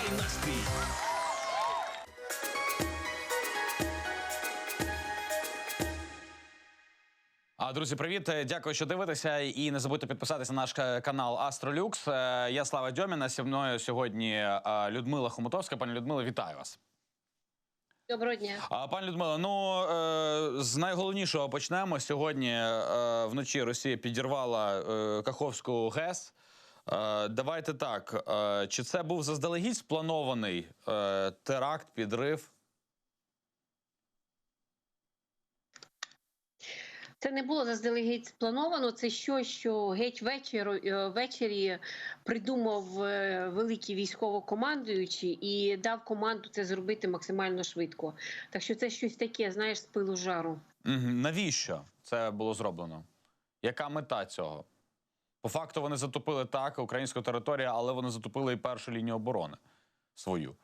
Підняй настрій. А, Друзі, привіт! Е, Дякую, що дивитеся. І не забудьте підписатися на наш канал Астролюкс. Е, Я Слава Дьоміна. Зі мною сьогодні е, Людмила Хомутовська. Пані Людмила, вітаю вас. Доброго дня. А пані Людмила, ну е, з найголовнішого почнемо. Сьогодні е, вночі Росія підірвала е, Каховську ГЕС. Е, давайте так. Е, чи це був заздалегідь спланований е, теракт, підрив? Це не було заздалегідь сплановано. Це щось, що геть вечір, е, ввечері придумав великий військовокомандуючий і дав команду це зробити максимально швидко. Так що це щось таке, знаєш, з пилу жару. Навіщо це було зроблено? Яка мета цього? По факту вони затопили так українську територію, але вони затопили і першу лінію оборони свою.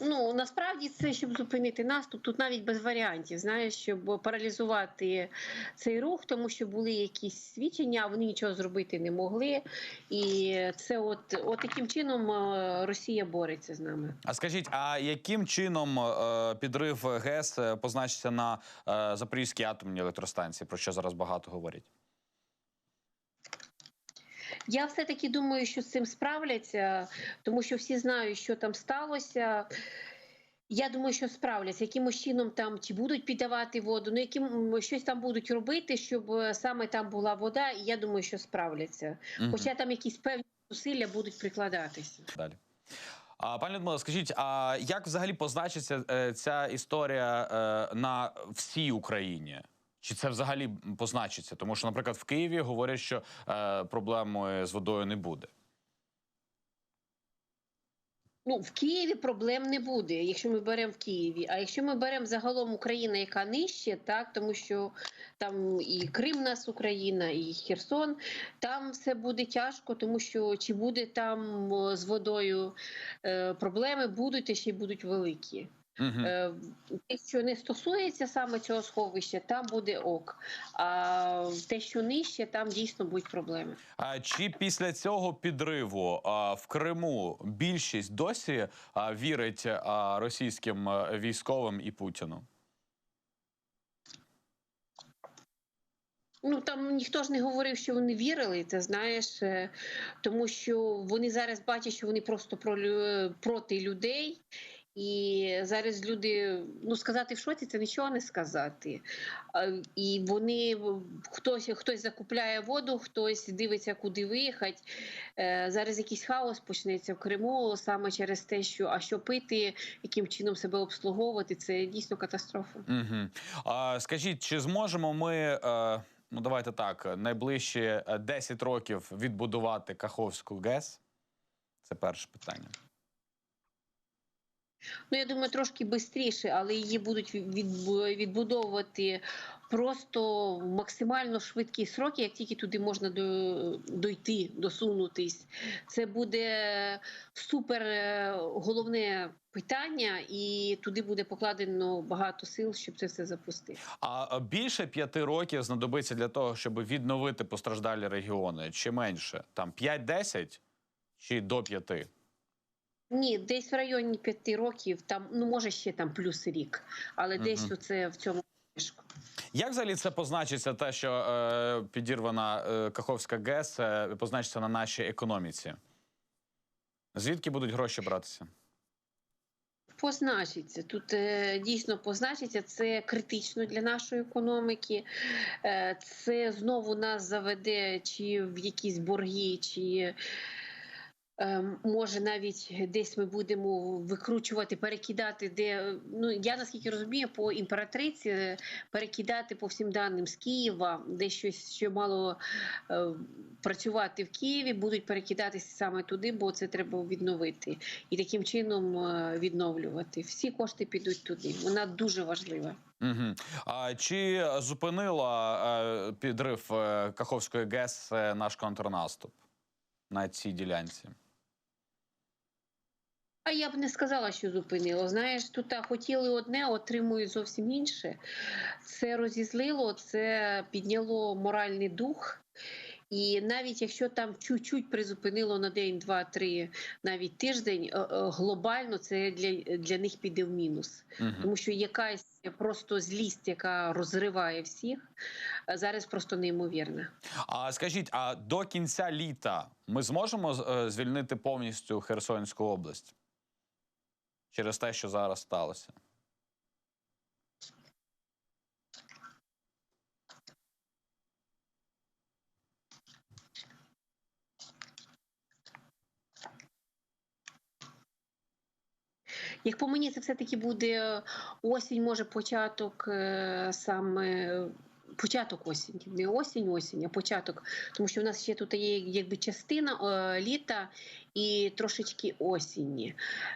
Ну насправді це щоб зупинити наступ. Тут навіть без варіантів, знаєш, щоб паралізувати цей рух, тому що були якісь свідчення, а вони нічого зробити не могли. І це, от, от таким чином, е, Росія бореться з нами. А скажіть, а яким чином е, підрив ГЕС е, позначиться на Запорізькій атомній електростанції, про що зараз багато говорять? Я все таки думаю, що з цим справляться, тому що всі знають, що там сталося. Я думаю, що справляться. Якимось чином там чи будуть піддавати воду, ну яким щось там будуть робити, щоб е, саме там була вода. І я думаю, що справляться. Мгм. Хоча там якісь певні зусилля будуть прикладатися. Далі. А пані Людмила, скажіть, а як взагалі позначиться е, ця історія е, на всій Україні? Чи це взагалі позначиться? Тому що, наприклад, в Києві говорять, що е, проблеми з водою не буде. Ну в Києві проблем не буде, якщо ми беремо в Києві. А якщо ми беремо загалом Україна, яка нижче, так тому що там і Крим, нас Україна, і Херсон, там все буде тяжко, тому що чи буде там з водою е, проблеми, будуть і ще й будуть великі. Угу. Те, що не стосується саме цього сховища, там буде ок. А те, що нижче, там дійсно будуть проблеми. А чи після цього підриву а, в Криму більшість досі а, вірить а, російським військовим і Путіну? Ну там ніхто ж не говорив, що вони вірили, ти знаєш, е, тому що вони зараз бачать, що вони просто про проти людей. І зараз люди, ну сказати в шоці, це нічого не сказати. І вони хтось хтось закупляє воду, хтось дивиться, куди виїхати. Е, Зараз якийсь хаос почнеться в Криму саме через те, що а що пити, яким чином себе обслуговувати, це дійсно катастрофа. Угу. А, скажіть, чи зможемо ми, е, ну давайте так, найближчі е, 10 років відбудувати Каховську ГЕС? Це перше питання. Ну, я думаю, трошки швидше, але її будуть відбудовувати просто в максимально швидкі сроки, як тільки туди можна дойти, досунутись. Це буде супер е, головне питання, і туди буде покладено багато сил, щоб це все запустити. А більше п'яти років знадобиться для того, щоб відновити постраждалі регіони, чи менше? Там 5-10 чи до 5? Ні, десь в районі п'яти років, там ну може ще там плюс рік, але Мгм. десь оце в цьому проміжку. Як взагалі це позначиться, те, що е, підірвана е, Каховська ГЕС, е, позначиться на нашій економіці? Звідки будуть гроші братися? Позначиться тут е, дійсно позначиться. Це критично для нашої економіки. Е, це знову нас заведе чи в якісь борги, чи е, може навіть десь ми будемо викручувати, перекидати, де ну я наскільки розумію, по імператриці е, перекидати по всім даним з Києва, де щось що мало е, працювати в Києві, будуть перекидатися саме туди, бо це треба відновити і таким чином е, відновлювати. Всі кошти підуть туди. Вона дуже важлива. Угу. А чи зупинила е, підрив Каховської ГЕС наш контрнаступ на цій ділянці? А я б не сказала, що зупинило. Знаєш, тут хотіли одне, отримують зовсім інше. Це розізлило, це підняло моральний дух. І навіть якщо там чуть-чуть призупинило на день, два, три, навіть тиждень, е, е, глобально це для, для них піде в мінус. Мгм. Тому що якась просто злість, яка розриває всіх, е, зараз просто неймовірна. А скажіть, а до кінця літа ми зможемо звільнити повністю Херсонську область через те, що зараз сталося? Як по мені, це все-таки буде осінь, може початок е, саме. Початок осінь, не осінь, осінь, а початок. Тому що в нас ще тут є якби частина е, літа і трошечки осінні.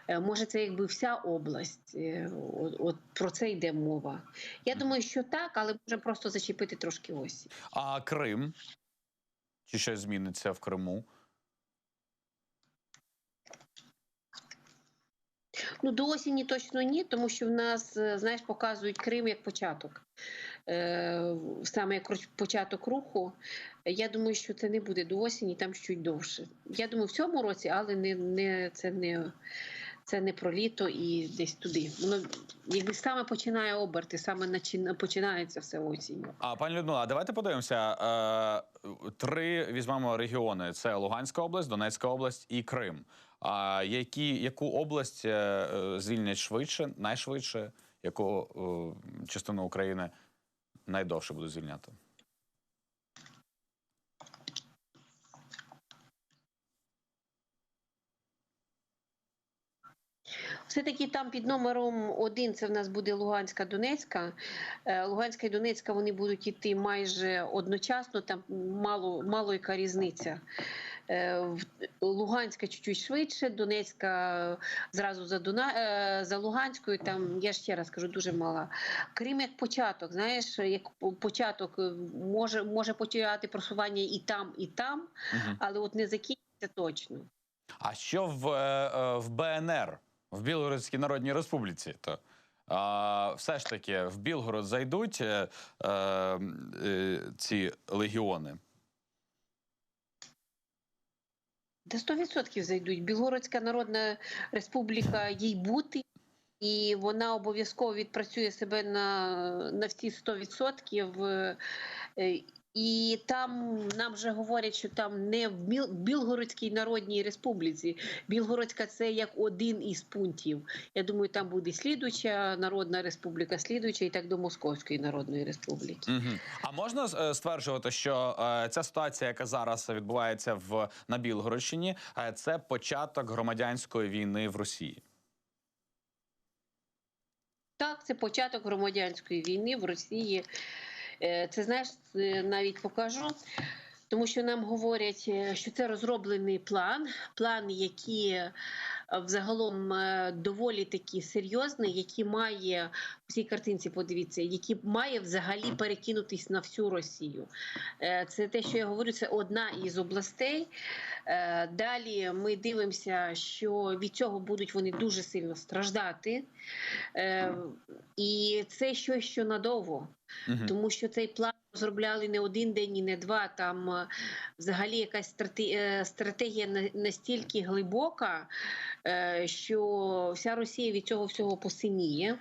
Е, може, це якби вся область. Е, от, от про це йде мова. Я думаю, що так, але може просто зачепити трошки осінь. А Крим? Чи щось зміниться в Криму? Ну, до осені точно ні, тому що в нас, е, знаєш, показують Крим як початок. Е, саме як початок руху. Я думаю, що це не буде до осені, там чуть довше. Я думаю, в цьому році, але не, не, це, не, це не про літо і десь туди. Воно якби саме починає оберти, саме починається все осінню. А пані Людмила, давайте подивимося. Е, три візьмемо регіони: це Луганська область, Донецька область і Крим. А які, яку область е, звільнять швидше, найшвидше, яку частину України найдовше будуть звільняти? Все-таки там під номером один це в нас буде Луганська, Донецька. Е, Луганська і Донецька вони будуть йти майже одночасно, там мало, мало яка різниця. Е, Луганська чуть-чуть швидше, Донецька зразу за, Дуна... е, за Луганською, там, я ще раз кажу, дуже мала. Крим як початок, знаєш, як початок е, може, може почати просування і там, і там, Угу. але от не закінчиться точно. А що в, в БНР, в Білгородській Народній Республіці? То а, все ж таки в Білгород зайдуть е, ці легіони. Де 100% зайдуть. Білгородська Народна Республіка їй бути, і вона обов'язково відпрацює себе на, на всі 100%. І там нам вже говорять, що там не в Білгородській Народній Республіці. Білгородська це як один із пунктів. Я думаю, там буде слідуюча Народна Республіка, слідуюча і так до Московської Народної Республіки. Угу. А можна е, стверджувати, що е, ця ситуація, яка зараз відбувається в на Білгородщині, е, це початок громадянської війни в Росії? Так, це початок громадянської війни в Росії. Е, Це знаєш, навіть покажу. Тому що нам говорять, е, що це розроблений план, план, який взагалом е, доволі таки серйозний, який має в цій картинці, подивіться, який має взагалі перекинутись на всю Росію. Е, Це те, що я говорю, це одна із областей. Е, Далі ми дивимося, що від цього будуть вони дуже сильно страждати. Е, І це щось що надовго, тому що цей план розробляли не один день і не два. Там е, взагалі якась е, стратегія настільки глибока, е, що вся Росія від цього всього посиніє.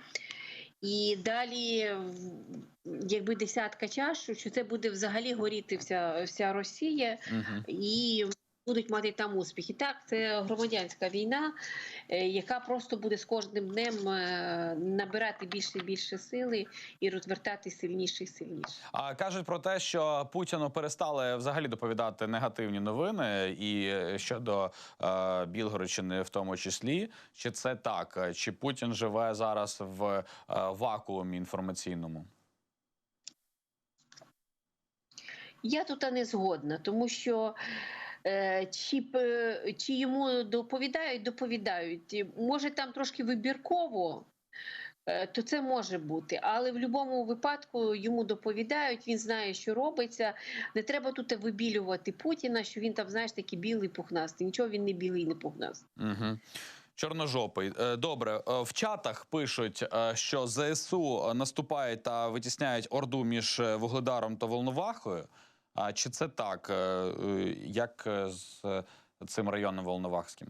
І далі, якби десятка чашу, що це буде взагалі горіти вся, вся Росія Угу. і будуть мати там успіхи. Так, це громадянська війна, е, яка просто буде з кожним днем е, набирати більше і більше сили і розвертати сильніше і сильніше. А кажуть про те, що Путіну перестали взагалі доповідати негативні новини, і е, щодо е, Білгородщини, в тому числі, чи це так? Чи Путін живе зараз в е, вакуумі інформаційному? Я тут не згодна, тому що. Е, Чи, чи йому доповідають, доповідають. Може, там трошки вибірково, е, то це може бути. Але в будь-якому випадку йому доповідають, він знає, що робиться. Не треба тут вибілювати Путіна, що він там, знаєш, такий білий пухнастий. Нічого він не білий, не пухнастий. Угу. Чорножопий. Е, Добре, в чатах пишуть, що ЗСУ наступають та витісняють орду між Вугледаром та Волновахою. А чи це так? Е, е, Як е, з цим районом Волновахським?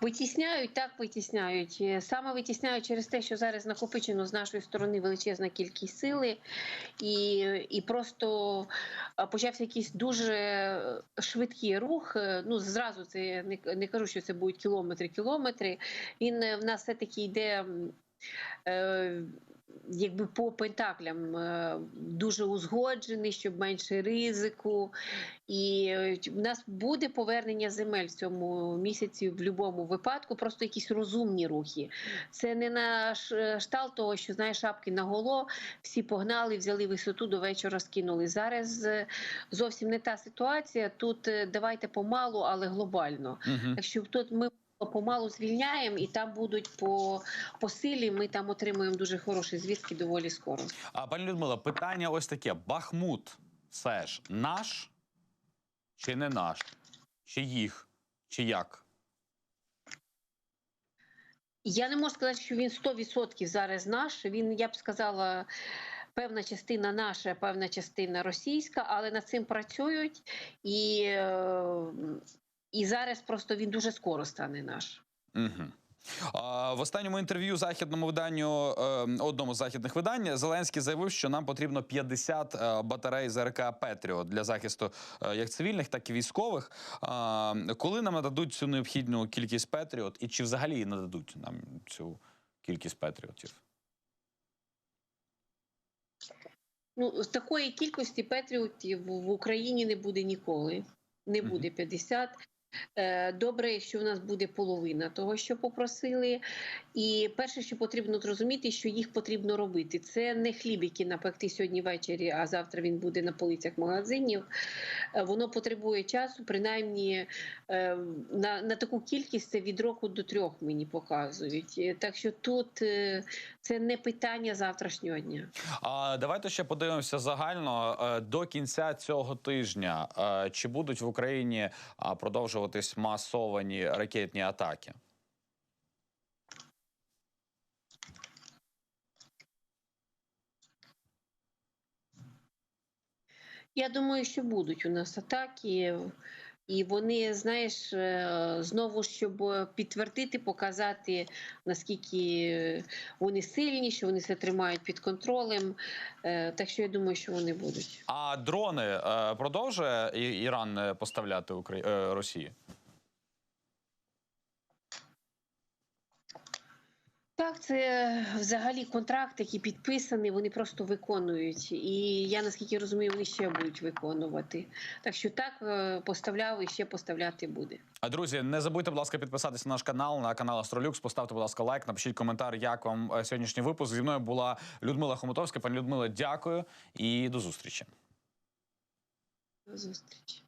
Витісняють, так витісняють. Саме витісняють через те, що зараз накопичено з нашої сторони величезна кількість сили, і, і просто почався якийсь дуже швидкий рух. Ну, зразу це не, не кажу, що це будуть кілометри, кілометри. Він в нас все-таки йде. Е, Якби по пентаклям е, дуже узгоджений, щоб менше ризику, і е, в нас буде повернення земель в цьому місяці в будь-якому випадку, просто якісь розумні рухи. Це не на ш- штал того, що знаєш, шапки на голо, всі погнали, взяли висоту до вечора, скинули. Зараз е, зовсім не та ситуація. Тут е, давайте помалу, але глобально. Угу. Так що тут ми помалу звільняємо, і там будуть по, по силі. Ми там отримуємо дуже хороші звістки доволі скоро. А пані Людмила, питання ось таке: Бахмут все ж наш чи не наш? Чи їх? Чи як? Я не можу сказати, що він 100% зараз наш. Він, я б сказала, певна частина наша, певна частина російська, але над цим працюють, і, е, і зараз просто він дуже скоро стане наш. Угу. В останньому інтерв'ю західному виданню е, одному з західних видань Зеленський заявив, що нам потрібно 50 е, батарей ЗРК Петріот для захисту е, як цивільних, так і військових. Коли нам нададуть цю необхідну кількість Петріот, і чи взагалі нададуть нам цю кількість Петріотів? Ну, такої кількості патріотів в Україні не буде ніколи. Не буде 50. Е, Добре, якщо в нас буде половина того, що попросили. І перше, що потрібно зрозуміти, що їх потрібно робити. Це не хліб, який напекти сьогодні ввечері, а завтра він буде на полицях магазинів. Е, Воно потребує часу, принаймні е, на, на таку кількість це від року до трьох мені показують. Так що тут це не питання завтрашнього дня. А давайте ще подивимося загально до кінця цього тижня. Чи будуть в Україні а, продовжуватись масовані ракетні атаки? Я думаю, що будуть у нас атаки, і вони, знаєш, е, знову щоб підтвердити, показати наскільки вони сильні, що вони це тримають під контролем. Е, Так що я думаю, що вони будуть. А дрони е, продовжує Іран поставляти Росії? Так, це взагалі контракт, який підписаний, вони просто виконують. І я наскільки розумію, вони ще будуть виконувати. Так що так е, поставляв і ще поставляти буде. А друзі, не забудьте, будь ласка, підписатися на наш канал, на канал Астролюкс. Поставте, будь ласка, лайк, напишіть коментар, як вам е, сьогоднішній випуск. Зі мною була Людмила Хомутовська. Пані Людмила, дякую і до зустрічі. До зустрічі.